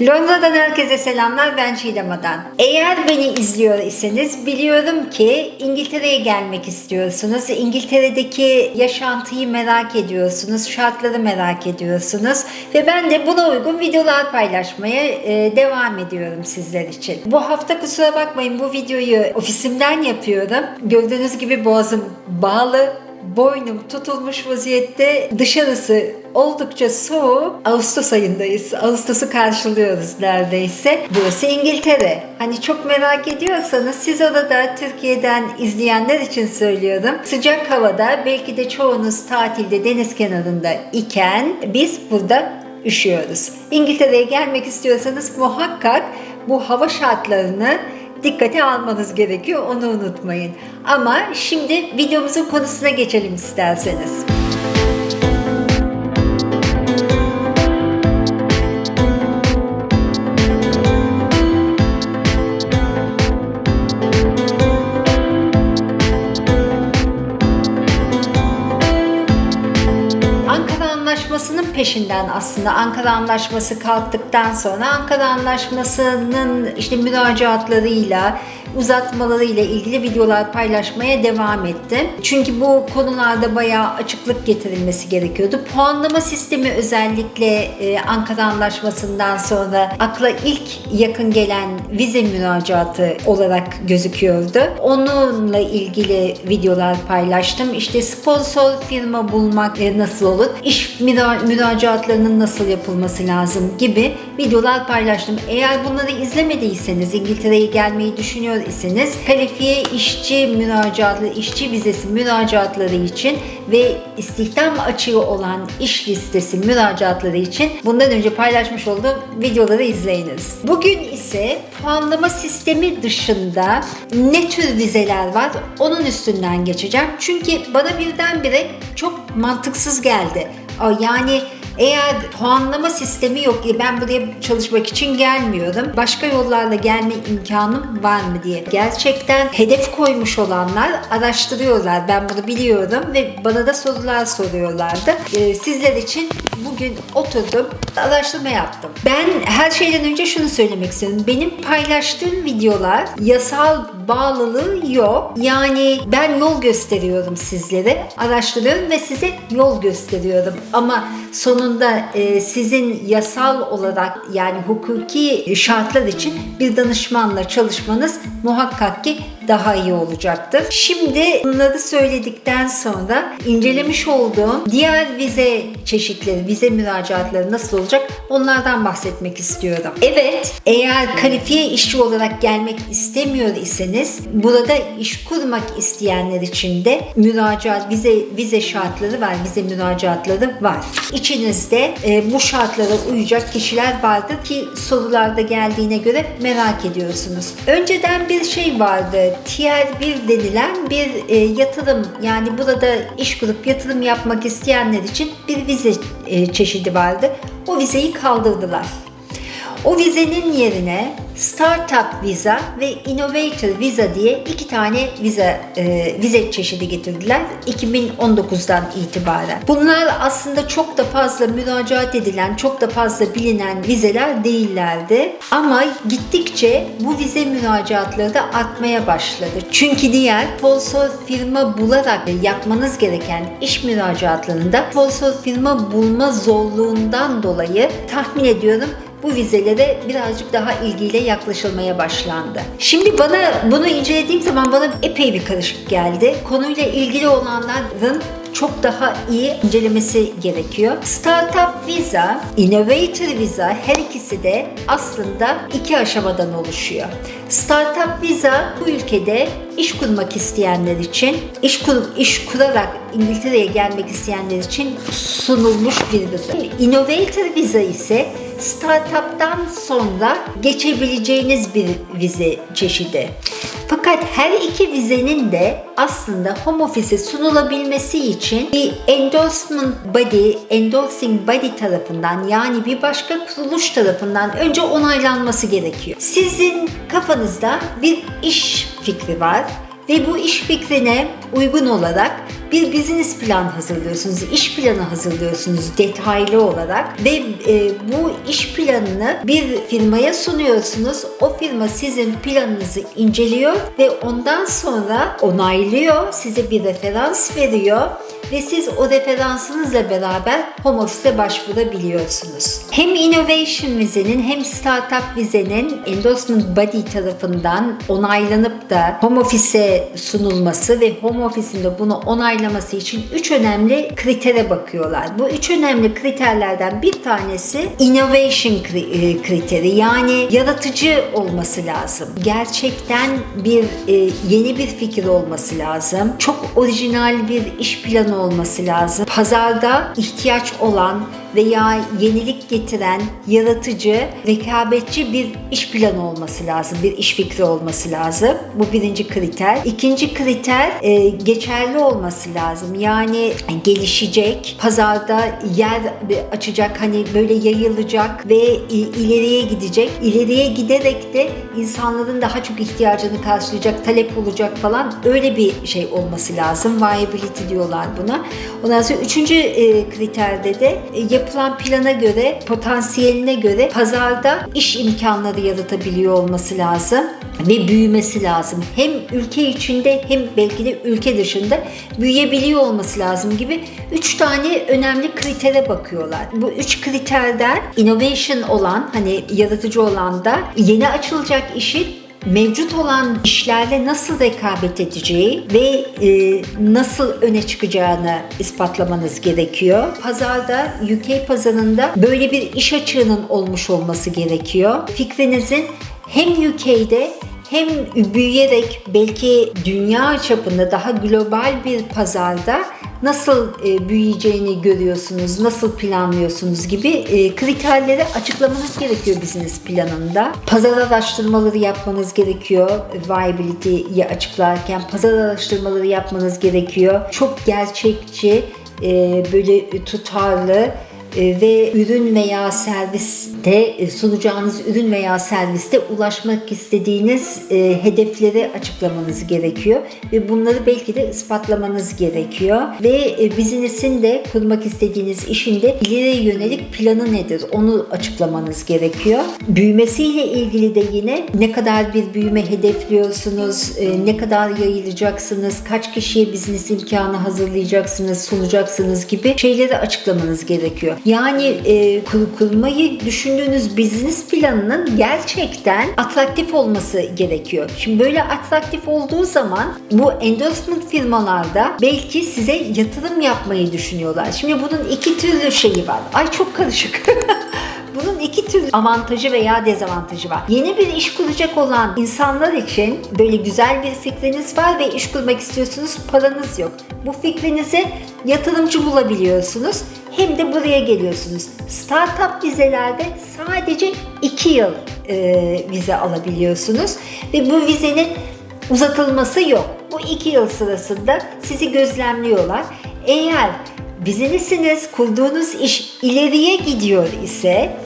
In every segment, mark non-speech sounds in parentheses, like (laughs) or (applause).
Londra'dan herkese selamlar ben Çiğdem Adan. Eğer beni izliyor iseniz biliyorum ki İngiltere'ye gelmek istiyorsunuz. İngiltere'deki yaşantıyı merak ediyorsunuz, şartları merak ediyorsunuz. Ve ben de buna uygun videolar paylaşmaya e, devam ediyorum sizler için. Bu hafta kusura bakmayın bu videoyu ofisimden yapıyorum. Gördüğünüz gibi boğazım bağlı boynum tutulmuş vaziyette dışarısı oldukça soğuk. Ağustos ayındayız. Ağustos'u karşılıyoruz neredeyse. Burası İngiltere. Hani çok merak ediyorsanız siz orada Türkiye'den izleyenler için söylüyorum. Sıcak havada belki de çoğunuz tatilde deniz kenarında iken biz burada üşüyoruz. İngiltere'ye gelmek istiyorsanız muhakkak bu hava şartlarını dikkate almanız gerekiyor. Onu unutmayın. Ama şimdi videomuzun konusuna geçelim isterseniz. Anlaşması'nın peşinden aslında. Ankara Anlaşması kalktıktan sonra Ankara Anlaşması'nın işte müracaatlarıyla uzatmalarıyla ilgili videolar paylaşmaya devam ettim. Çünkü bu konularda bayağı açıklık getirilmesi gerekiyordu. Puanlama sistemi özellikle e, Ankara Anlaşması'ndan sonra akla ilk yakın gelen vize müracaatı olarak gözüküyordu. Onunla ilgili videolar paylaştım. İşte sponsor firma bulmak e, nasıl olur? İş müra- müracaatlarının nasıl yapılması lazım gibi videolar paylaştım. Eğer bunları izlemediyseniz, İngiltere'ye gelmeyi düşünüyor iseniz kalifiye işçi müracaatları, işçi vizesi müracaatları için ve istihdam açığı olan iş listesi müracaatları için bundan önce paylaşmış olduğum videoları izleyiniz. Bugün ise puanlama sistemi dışında ne tür vizeler var onun üstünden geçeceğim. Çünkü bana birdenbire çok mantıksız geldi. Yani eğer puanlama sistemi yok diye ben buraya çalışmak için gelmiyorum. Başka yollarla gelme imkanım var mı diye. Gerçekten hedef koymuş olanlar araştırıyorlar. Ben bunu biliyorum ve bana da sorular soruyorlardı. Ee, sizler için bugün oturdum, araştırma yaptım. Ben her şeyden önce şunu söylemek istiyorum. Benim paylaştığım videolar yasal bağlılığı yok. Yani ben yol gösteriyorum sizlere, araştırıyorum ve size yol gösteriyorum. Ama sonunda e, sizin yasal olarak yani hukuki şartlar için bir danışmanla çalışmanız muhakkak ki daha iyi olacaktır. Şimdi bunları söyledikten sonra incelemiş olduğum diğer vize çeşitleri, vize müracaatları nasıl olacak onlardan bahsetmek istiyorum. Evet, eğer kalifiye işçi olarak gelmek istemiyor iseniz burada iş kurmak isteyenler için de müracaat, vize, vize şartları var, vize müracaatları var. İçinizde e, bu şartlara uyacak kişiler vardır ki sorularda geldiğine göre merak ediyorsunuz. Önceden bir şey vardı. Tier 1 denilen bir e, yatırım yani burada iş kurup yatırım yapmak isteyenler için bir vize e, çeşidi vardı. O vizeyi kaldırdılar. O vizenin yerine Startup Visa ve Innovator Visa diye iki tane vize e, vize çeşidi getirdiler 2019'dan itibaren. Bunlar aslında çok da fazla müracaat edilen, çok da fazla bilinen vizeler değillerdi. Ama gittikçe bu vize müracaatları da artmaya başladı. Çünkü diğer sponsor firma bularak yapmanız gereken iş müracaatlarında sponsor firma bulma zorluğundan dolayı tahmin ediyorum bu vizelere birazcık daha ilgiyle yaklaşılmaya başlandı. Şimdi bana bunu incelediğim zaman bana epey bir karışık geldi. Konuyla ilgili olanların çok daha iyi incelemesi gerekiyor. Startup Visa, Innovator Visa her ikisi de aslında iki aşamadan oluşuyor. Startup Visa bu ülkede iş kurmak isteyenler için, iş, kur, iş kurarak İngiltere'ye gelmek isteyenler için sunulmuş bir vize. Innovator Visa ise startup'tan sonra geçebileceğiniz bir vize çeşidi. Fakat her iki vizenin de aslında home office'e sunulabilmesi için bir endorsement body, endorsing body tarafından yani bir başka kuruluş tarafından önce onaylanması gerekiyor. Sizin kafanızda bir iş fikri var ve bu iş fikrine uygun olarak bir business plan hazırlıyorsunuz, iş planı hazırlıyorsunuz detaylı olarak ve e, bu iş planını bir firmaya sunuyorsunuz. O firma sizin planınızı inceliyor ve ondan sonra onaylıyor, size bir referans veriyor ve siz o referansınızla beraber home office'e başvurabiliyorsunuz. Hem Innovation Vize'nin hem Startup Vize'nin Endorsement Body tarafından onaylanıp da home office'e sunulması ve home office'in bunu onaylaması için üç önemli kritere bakıyorlar. Bu üç önemli kriterlerden bir tanesi innovation e, kriteri yani yaratıcı olması lazım. Gerçekten bir e, yeni bir fikir olması lazım. Çok orijinal bir iş planı olması lazım. Pazarda ihtiyaç olan veya yenilik getiren, yaratıcı, rekabetçi bir iş planı olması lazım. Bir iş fikri olması lazım. Bu birinci kriter. İkinci kriter e, geçerli olması lazım. Yani gelişecek, pazarda yer açacak, hani böyle yayılacak ve ileriye gidecek. İleriye giderek de insanların daha çok ihtiyacını karşılayacak, talep olacak falan öyle bir şey olması lazım. Viability diyorlar buna. Ondan sonra üçüncü e, kriterde de e, yapılan plana göre, potansiyeline göre pazarda iş imkanları yaratabiliyor olması lazım ve büyümesi lazım. Hem ülke içinde hem belki de ülke dışında büyüyebiliyor olması lazım gibi üç tane önemli kritere bakıyorlar. Bu üç kriterden innovation olan hani yaratıcı olan da yeni açılacak işin mevcut olan işlerle nasıl rekabet edeceği ve e, nasıl öne çıkacağını ispatlamanız gerekiyor. Pazarda, UK pazarında böyle bir iş açığının olmuş olması gerekiyor. Fikrinizin hem UK'de hem büyüyerek belki dünya çapında daha global bir pazarda nasıl e, büyüyeceğini görüyorsunuz, nasıl planlıyorsunuz gibi e, kriterleri açıklamanız gerekiyor business planında. Pazar araştırmaları yapmanız gerekiyor viability'yi açıklarken. Pazar araştırmaları yapmanız gerekiyor. Çok gerçekçi, e, böyle tutarlı ve ürün veya serviste e, sunacağınız ürün veya serviste ulaşmak istediğiniz e, hedefleri açıklamanız gerekiyor ve bunları belki de ispatlamanız gerekiyor ve business'in de kurmak istediğiniz işin de ileriye yönelik planı nedir onu açıklamanız gerekiyor. Büyümesiyle ilgili de yine ne kadar bir büyüme hedefliyorsunuz, ne kadar yayılacaksınız, kaç kişiye business imkanı hazırlayacaksınız, sunacaksınız gibi şeyleri açıklamanız gerekiyor. Yani e, kur, kurmayı düşündüğünüz business planının gerçekten atraktif olması gerekiyor. Şimdi böyle atraktif olduğu zaman bu endorsement firmalarda belki size yatırım yapmayı düşünüyorlar. Şimdi bunun iki türlü şeyi var. Ay çok karışık. (laughs) Bunun iki tür avantajı veya dezavantajı var. Yeni bir iş kuracak olan insanlar için böyle güzel bir fikriniz var ve iş kurmak istiyorsunuz, paranız yok. Bu fikrinize yatırımcı bulabiliyorsunuz. Hem de buraya geliyorsunuz. Startup vizelerde sadece 2 yıl e, vize alabiliyorsunuz ve bu vizenin uzatılması yok. Bu 2 yıl sırasında sizi gözlemliyorlar. Eğer business'iniz, kurduğunuz iş ileriye gidiyor ise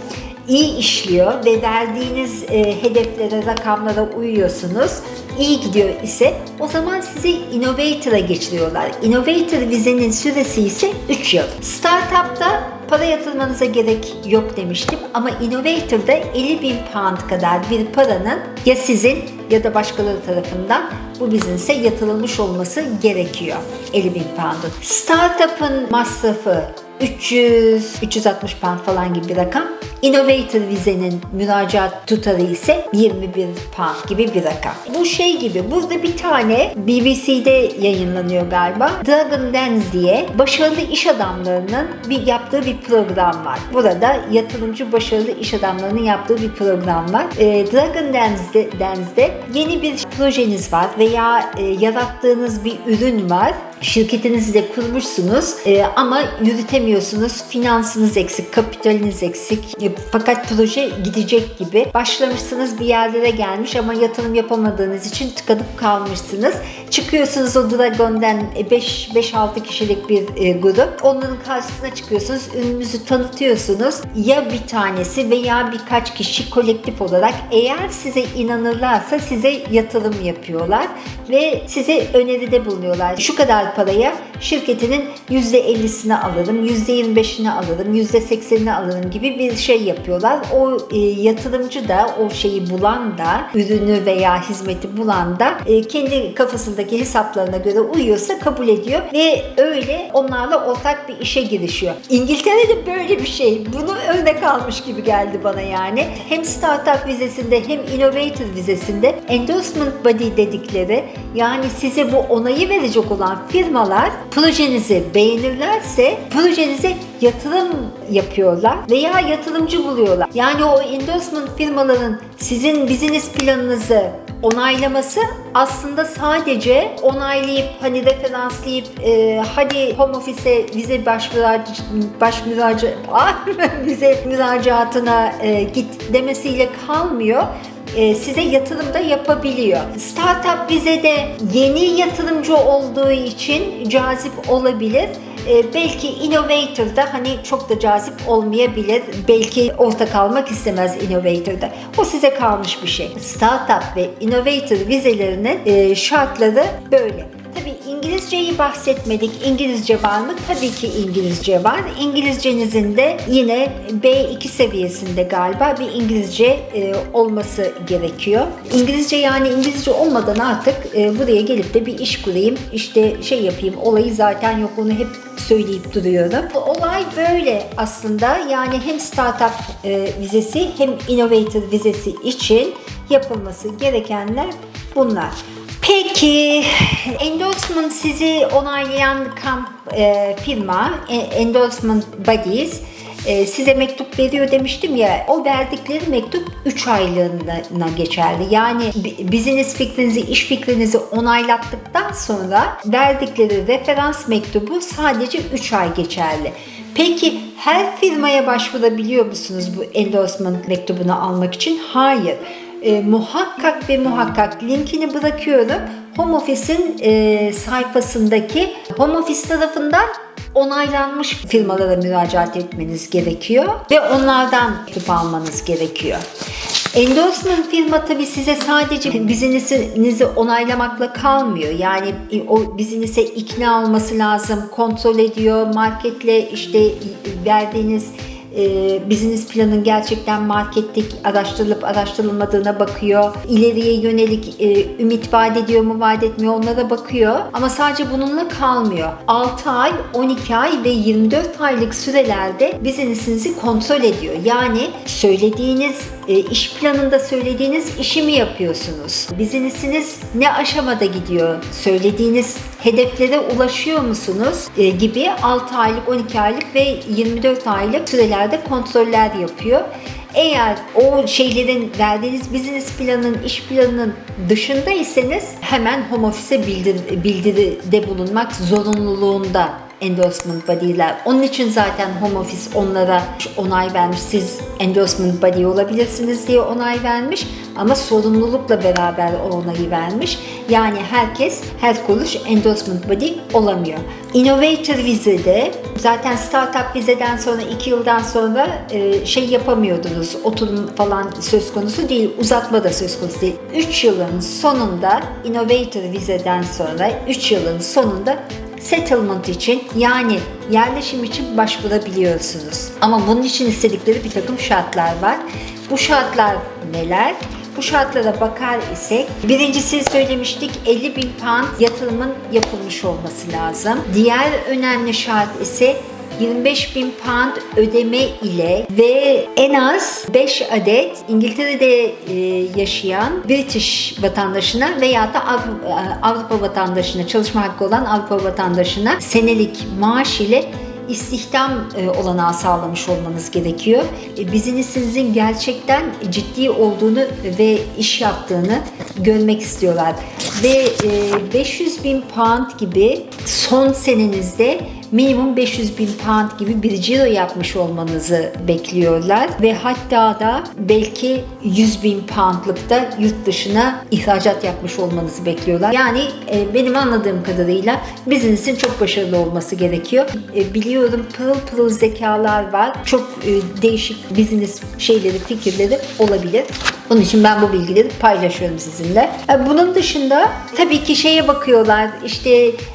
iyi işliyor ve verdiğiniz e, hedeflere, rakamlara uyuyorsunuz, iyi gidiyor ise o zaman sizi Innovator'a geçiriyorlar. Innovator vizenin süresi ise 3 yıl. Startup'ta para yatırmanıza gerek yok demiştim ama Innovator'da 50 bin pound kadar bir paranın ya sizin ya da başkaları tarafından bu biznese yatırılmış olması gerekiyor 50 bin pound'un. Startup'ın masrafı 300-360 pound falan gibi bir rakam. Innovator vizenin müracaat tutarı ise 21 pound gibi bir rakam. Bu şey gibi burada bir tane BBC'de yayınlanıyor galiba. Dragon Dance diye başarılı iş adamlarının bir yaptığı bir program var. Burada yatırımcı başarılı iş adamlarının yaptığı bir program var. E, Dragon Dance'de, Dance'de yeni bir projeniz var veya e, yarattığınız bir ürün var şirketinizi de kurmuşsunuz e, ama yürütemiyorsunuz. Finansınız eksik, kapitaliniz eksik. E, fakat proje gidecek gibi. Başlamışsınız bir yerlere gelmiş ama yatırım yapamadığınız için tıkanıp kalmışsınız. Çıkıyorsunuz o Dragon'dan 5-6 kişilik bir e, grup. Onların karşısına çıkıyorsunuz. Ürününüzü tanıtıyorsunuz. Ya bir tanesi veya birkaç kişi kolektif olarak eğer size inanırlarsa size yatırım yapıyorlar ve size öneride bulunuyorlar. Şu kadar yapılayı şirketinin %50'sini alırım, %25'ini alırım, %80'ini alırım gibi bir şey yapıyorlar. O e, yatırımcı da o şeyi bulan da ürünü veya hizmeti bulan da e, kendi kafasındaki hesaplarına göre uyuyorsa kabul ediyor ve öyle onlarla ortak bir işe girişiyor. İngiltere'de böyle bir şey. Bunu örnek almış gibi geldi bana yani. Hem startup vizesinde hem innovator vizesinde endorsement body dedikleri yani size bu onayı verecek olan firmalar projenizi beğenirlerse projenize yatırım yapıyorlar veya yatırımcı buluyorlar. Yani o endorsement firmaların sizin business planınızı onaylaması aslında sadece onaylayıp hani referanslayıp e, hadi home office'e vize başvurac baş müraca (laughs) vize müracaatına e, git demesiyle kalmıyor size yatırım da yapabiliyor. Startup vizede yeni yatırımcı olduğu için cazip olabilir. E, belki Innovator'da hani çok da cazip olmayabilir. Belki ortak kalmak istemez Innovator'da. O size kalmış bir şey. Startup ve Innovator vizelerinin e, şartları böyle. Tabii İngilizceyi bahsetmedik. İngilizce var mı? Tabii ki İngilizce var. İngilizcenizin de yine B2 seviyesinde galiba bir İngilizce e, olması gerekiyor. İngilizce yani İngilizce olmadan artık e, buraya gelip de bir iş kurayım, işte şey yapayım, olayı zaten yok onu hep söyleyip duruyorum. Olay böyle aslında. Yani hem startup e, vizesi hem innovator vizesi için yapılması gerekenler bunlar. Peki endorsement sizi onaylayan kamp e, firma e, endorsement bodies e, size mektup veriyor demiştim ya o verdikleri mektup 3 aylığına geçerli. Yani business fikrinizi, iş fikrinizi onaylattıktan sonra verdikleri referans mektubu sadece 3 ay geçerli. Peki her firmaya başvurabiliyor musunuz bu endorsement mektubunu almak için? Hayır e, muhakkak ve muhakkak linkini bırakıyorum. Home Office'in e, sayfasındaki Home Office tarafından onaylanmış firmalara müracaat etmeniz gerekiyor ve onlardan mektup almanız gerekiyor. Endorsement firma tabi size sadece business'inizi onaylamakla kalmıyor. Yani o business'e ikna olması lazım, kontrol ediyor, marketle işte verdiğiniz e, business planın gerçekten marketlik araştırılıp araştırılmadığına bakıyor. İleriye yönelik e, ümit vaat ediyor mu vaat etmiyor onlara bakıyor. Ama sadece bununla kalmıyor. 6 ay, 12 ay ve 24 aylık sürelerde business'inizi kontrol ediyor. Yani söylediğiniz e, iş planında söylediğiniz işi mi yapıyorsunuz? Business'iniz ne aşamada gidiyor? Söylediğiniz hedeflere ulaşıyor musunuz? E, gibi 6 aylık, 12 aylık ve 24 aylık sürelerde kontroller yapıyor. Eğer o şeylerin verdiğiniz business planının, iş planının dışındaysanız hemen home office'e bildir, bildiride bulunmak zorunluluğunda endorsement body'ler. Onun için zaten home office onlara onay vermiş. Siz endorsement body olabilirsiniz diye onay vermiş ama sorumlulukla beraber o onayı vermiş. Yani herkes, her kuruş endorsement body olamıyor. Innovator vizede zaten startup vizeden sonra 2 yıldan sonra e, şey yapamıyordunuz. Oturum falan söz konusu değil. Uzatma da söz konusu değil. 3 yılın sonunda Innovator vizeden sonra 3 yılın sonunda settlement için yani yerleşim için başvurabiliyorsunuz. Ama bunun için istedikleri bir takım şartlar var. Bu şartlar neler? Bu şartlara bakar isek birincisi söylemiştik 50 bin pound yatırımın yapılmış olması lazım. Diğer önemli şart ise 25 bin pound ödeme ile ve en az 5 adet İngiltere'de e, yaşayan British vatandaşına veya da Avrupa vatandaşına çalışma hakkı olan Avrupa vatandaşına senelik maaş ile istihdam e, olanağı sağlamış olmanız gerekiyor. E, businessinizin gerçekten ciddi olduğunu ve iş yaptığını görmek istiyorlar. Ve 500 bin pound gibi son senenizde minimum 500 bin pound gibi bir ciro yapmış olmanızı bekliyorlar ve hatta da belki 100 bin poundlık da yurt dışına ihracat yapmış olmanızı bekliyorlar. Yani e, benim anladığım kadarıyla business'in çok başarılı olması gerekiyor. E, biliyorum pırıl pırıl zekalar var. Çok e, değişik business şeyleri, fikirleri olabilir. Onun için ben bu bilgileri paylaşıyorum sizinle. E, Bunun dışında tabii ki şeye bakıyorlar. İşte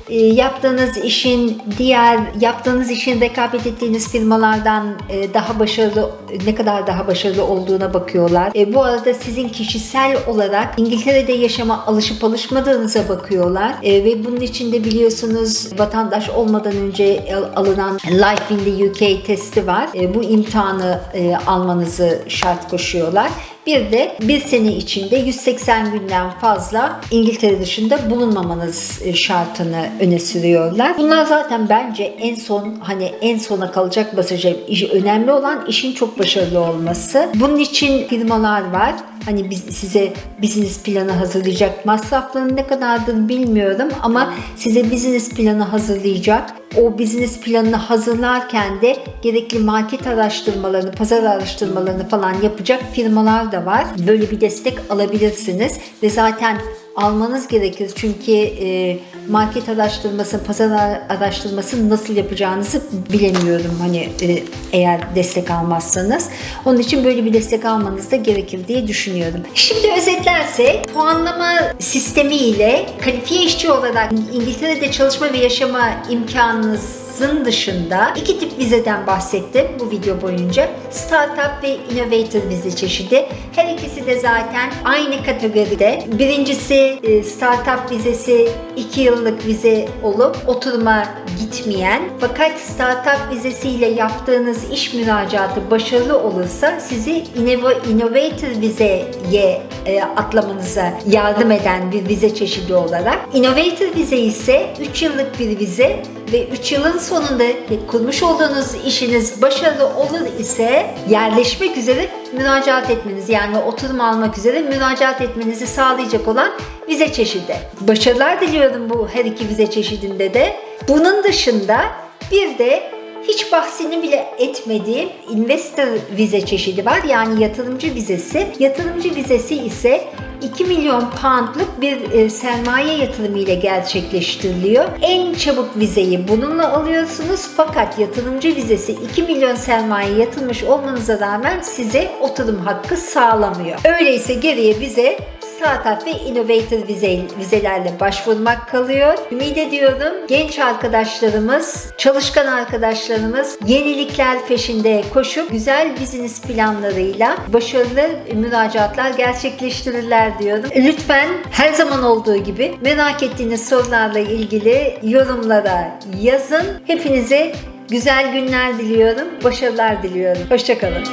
e, yaptığınız işin diğer yaptığınız işin rekabet ettiğiniz firmalardan e, daha başarılı ne kadar daha başarılı olduğuna bakıyorlar. Bu arada sizin kişisel olarak İngiltere'de yaşama alışıp alışmadığınıza bakıyorlar. Ve bunun için de biliyorsunuz vatandaş olmadan önce al- alınan Life in the UK testi var. Bu imtihanı almanızı şart koşuyorlar. Bir de bir sene içinde 180 günden fazla İngiltere dışında bulunmamanız e, şartını öne sürüyorlar. Bunlar zaten bence en son hani en sona kalacak basacak iş önemli olan işin çok başarılı olması. Bunun için firmalar var. Hani biz size business planı hazırlayacak. Masrafları ne kadardır bilmiyorum ama size business planı hazırlayacak. O business planını hazırlarken de gerekli market araştırmalarını, pazar araştırmalarını falan yapacak firmalar da var. Böyle bir destek alabilirsiniz ve zaten almanız gerekir çünkü e, market araştırması, pazar ara- araştırması nasıl yapacağınızı bilemiyorum hani e, eğer destek almazsanız. Onun için böyle bir destek almanız da gerekir diye düşünüyorum. Şimdi özetlerse puanlama sistemi ile kalifiye işçi olarak İngiltere'de çalışma ve yaşama imkanınızın dışında iki tip vizeden bahsettim bu video boyunca. Startup ve Innovator vize çeşidi. Her ikisi de zaten aynı kategoride. Birincisi e, startup vizesi 2 yıllık vize olup oturuma gitmeyen fakat startup vizesiyle yaptığınız iş müracaatı başarılı olursa sizi Innov- Innovator vizeye e, atlamanıza yardım eden bir vize çeşidi olarak. Innovator vize ise 3 yıllık bir vize ve 3 yılın sonunda kurmuş olduğunuz işiniz başarılı olur ise yerleşmek üzere müracaat etmeniz yani oturum almak üzere müracaat etmenizi sağlayacak olan vize çeşidi. Başarılar diliyorum bu her iki vize çeşidinde de. Bunun dışında bir de hiç bahsini bile etmediğim investor vize çeşidi var. Yani yatırımcı vizesi. Yatırımcı vizesi ise 2 milyon poundluk bir e, sermaye yatırımı ile gerçekleştiriliyor. En çabuk vizeyi bununla alıyorsunuz fakat yatırımcı vizesi 2 milyon sermaye yatırmış olmanıza rağmen size oturum hakkı sağlamıyor. Öyleyse geriye bize startup ve innovator vize, vizelerle başvurmak kalıyor. Ümit ediyorum genç arkadaşlarımız, çalışkan arkadaşlarımız yenilikler peşinde koşup güzel business planlarıyla başarılı müracaatlar gerçekleştirirler diyorum. Lütfen her zaman olduğu gibi merak ettiğiniz sorularla ilgili yorumlara yazın. Hepinize güzel günler diliyorum, başarılar diliyorum. Hoşçakalın.